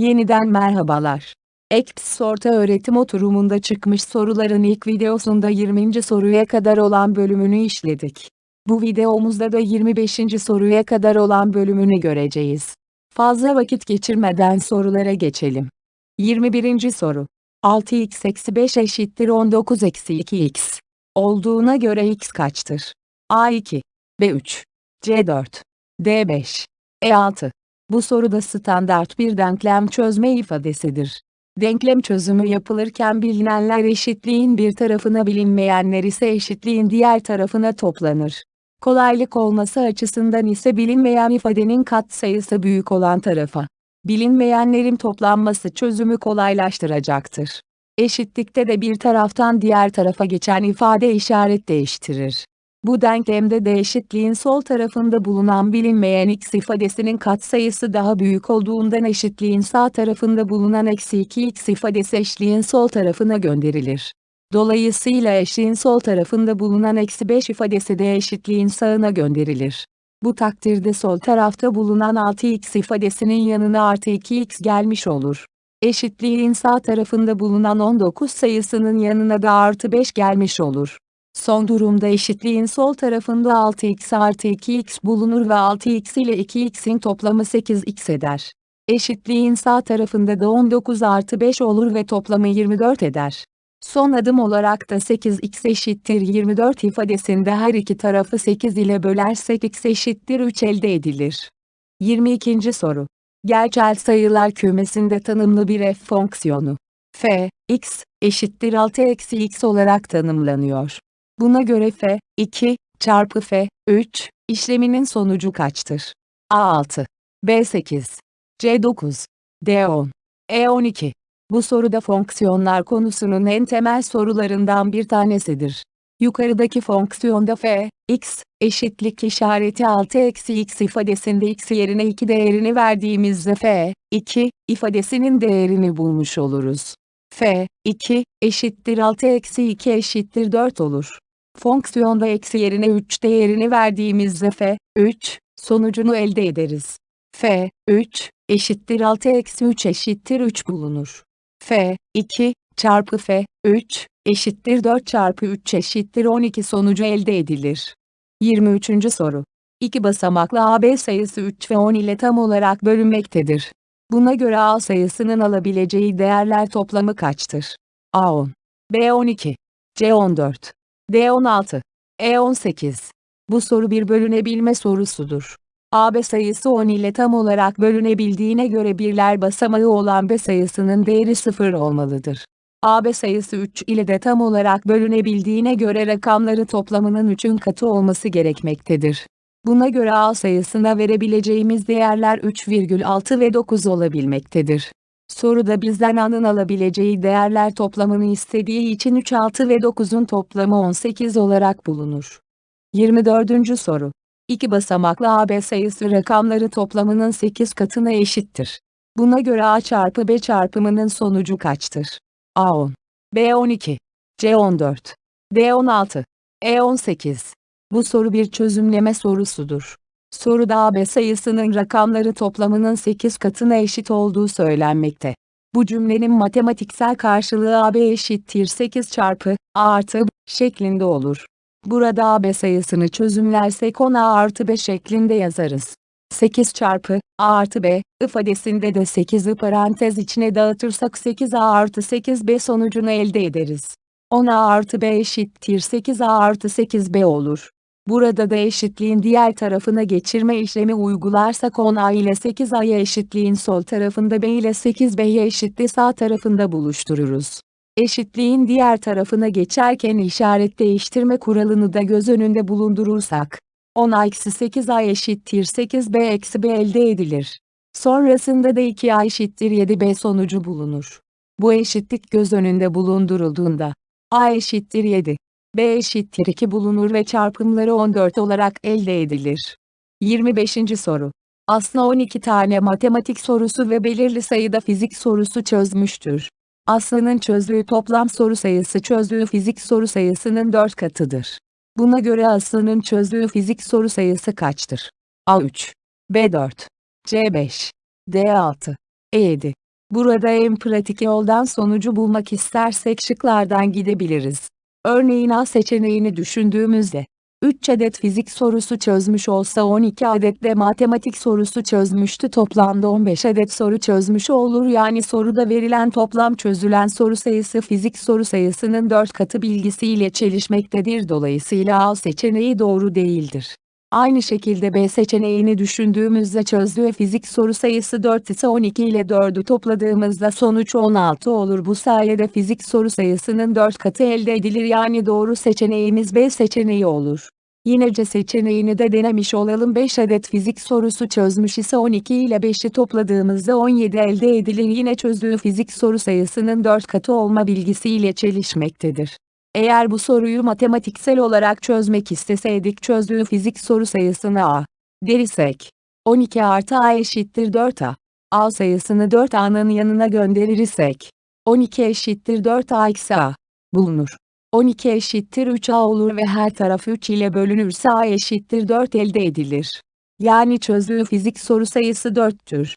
Yeniden merhabalar. EKPS Orta Öğretim Oturumunda çıkmış soruların ilk videosunda 20. soruya kadar olan bölümünü işledik. Bu videomuzda da 25. soruya kadar olan bölümünü göreceğiz. Fazla vakit geçirmeden sorulara geçelim. 21. soru. 6x eksi 5 eşittir 19 eksi 2x. Olduğuna göre x kaçtır? A2, B3, C4, D5, E6. Bu soruda standart bir denklem çözme ifadesidir. Denklem çözümü yapılırken bilinenler eşitliğin bir tarafına bilinmeyenler ise eşitliğin diğer tarafına toplanır. Kolaylık olması açısından ise bilinmeyen ifadenin katsayısı büyük olan tarafa. Bilinmeyenlerin toplanması çözümü kolaylaştıracaktır. Eşitlikte de bir taraftan diğer tarafa geçen ifade işaret değiştirir. Bu denklemde de eşitliğin sol tarafında bulunan bilinmeyen x ifadesinin katsayısı daha büyük olduğundan eşitliğin sağ tarafında bulunan eksi 2x ifadesi eşliğin sol tarafına gönderilir. Dolayısıyla eşliğin sol tarafında bulunan eksi 5 ifadesi de eşitliğin sağına gönderilir. Bu takdirde sol tarafta bulunan 6x ifadesinin yanına artı 2x gelmiş olur. Eşitliğin sağ tarafında bulunan 19 sayısının yanına da artı 5 gelmiş olur. Son durumda eşitliğin sol tarafında 6x artı 2x bulunur ve 6x ile 2x'in toplamı 8x eder. Eşitliğin sağ tarafında da 19 artı 5 olur ve toplamı 24 eder. Son adım olarak da 8x eşittir 24 ifadesinde her iki tarafı 8 ile bölersek x eşittir 3 elde edilir. 22. soru. Gerçel sayılar kümesinde tanımlı bir f fonksiyonu. f, x, eşittir 6 eksi x olarak tanımlanıyor. Buna göre f, 2, çarpı f, 3, işleminin sonucu kaçtır? A6, B8, C9, D10, E12. Bu soruda fonksiyonlar konusunun en temel sorularından bir tanesidir. Yukarıdaki fonksiyonda f, x, eşitlik işareti 6 eksi x ifadesinde x yerine 2 değerini verdiğimizde f, 2, ifadesinin değerini bulmuş oluruz. f, 2, eşittir 6 eksi 2 eşittir 4 olur. Fonksiyonda eksi yerine 3 değerini verdiğimizde f, 3, sonucunu elde ederiz. f, 3, eşittir 6 eksi 3 eşittir 3 bulunur. f, 2, çarpı f, 3, eşittir 4 çarpı 3 eşittir 12 sonucu elde edilir. 23. soru. İki basamaklı AB sayısı 3 ve 10 ile tam olarak bölünmektedir. Buna göre A sayısının alabileceği değerler toplamı kaçtır? A10, B12, C14, D16, E18. Bu soru bir bölünebilme sorusudur. AB sayısı 10 ile tam olarak bölünebildiğine göre birler basamağı olan B sayısının değeri 0 olmalıdır. AB sayısı 3 ile de tam olarak bölünebildiğine göre rakamları toplamının 3'ün katı olması gerekmektedir. Buna göre A sayısına verebileceğimiz değerler 3,6 ve 9 olabilmektedir. Soruda bizden A'nın alabileceği değerler toplamını istediği için 3, 6 ve 9'un toplamı 18 olarak bulunur. 24. soru. İki basamaklı AB sayısı rakamları toplamının 8 katına eşittir. Buna göre A çarpı B çarpımının sonucu kaçtır? A10, B12, C14, D16, E18. Bu soru bir çözümleme sorusudur. Soruda AB sayısının rakamları toplamının 8 katına eşit olduğu söylenmekte. Bu cümlenin matematiksel karşılığı AB eşittir 8 çarpı A artı B şeklinde olur. Burada AB sayısını çözümlersek 10A artı B şeklinde yazarız. 8 çarpı A artı B ifadesinde de 8'i parantez içine dağıtırsak 8A artı 8B sonucunu elde ederiz. 10A artı B eşittir 8A artı 8B olur. Burada da eşitliğin diğer tarafına geçirme işlemi uygularsak 10A ile 8A'yı eşitliğin sol tarafında B ile 8B'yi eşitli sağ tarafında buluştururuz. Eşitliğin diğer tarafına geçerken işaret değiştirme kuralını da göz önünde bulundurursak, 10A-8A eşittir 8B eksi B elde edilir. Sonrasında da 2A eşittir 7B sonucu bulunur. Bu eşitlik göz önünde bulundurulduğunda, A eşittir 7, B eşittir 2 bulunur ve çarpımları 14 olarak elde edilir. 25. soru. Aslı 12 tane matematik sorusu ve belirli sayıda fizik sorusu çözmüştür. Aslı'nın çözdüğü toplam soru sayısı çözdüğü fizik soru sayısının 4 katıdır. Buna göre Aslı'nın çözdüğü fizik soru sayısı kaçtır? A3, B4, C5, D6, E7. Burada en pratik yoldan sonucu bulmak istersek şıklardan gidebiliriz. Örneğin A seçeneğini düşündüğümüzde 3 adet fizik sorusu çözmüş olsa 12 adet de matematik sorusu çözmüştü. Toplamda 15 adet soru çözmüş olur. Yani soruda verilen toplam çözülen soru sayısı fizik soru sayısının 4 katı bilgisiyle çelişmektedir. Dolayısıyla A seçeneği doğru değildir. Aynı şekilde B seçeneğini düşündüğümüzde çözdüğü fizik soru sayısı 4 ise 12 ile 4'ü topladığımızda sonuç 16 olur. Bu sayede fizik soru sayısının 4 katı elde edilir yani doğru seçeneğimiz B seçeneği olur. Yine C seçeneğini de denemiş olalım 5 adet fizik sorusu çözmüş ise 12 ile 5'i topladığımızda 17 elde edilir. Yine çözdüğü fizik soru sayısının 4 katı olma bilgisiyle çelişmektedir. Eğer bu soruyu matematiksel olarak çözmek isteseydik çözdüğü fizik soru sayısını A dersek 12 artı A eşittir 4A. A sayısını 4A'nın yanına gönderirsek 12 eşittir 4A eksi A bulunur. 12 eşittir 3A olur ve her taraf 3 ile bölünürse A eşittir 4 elde edilir. Yani çözdüğü fizik soru sayısı 4'tür.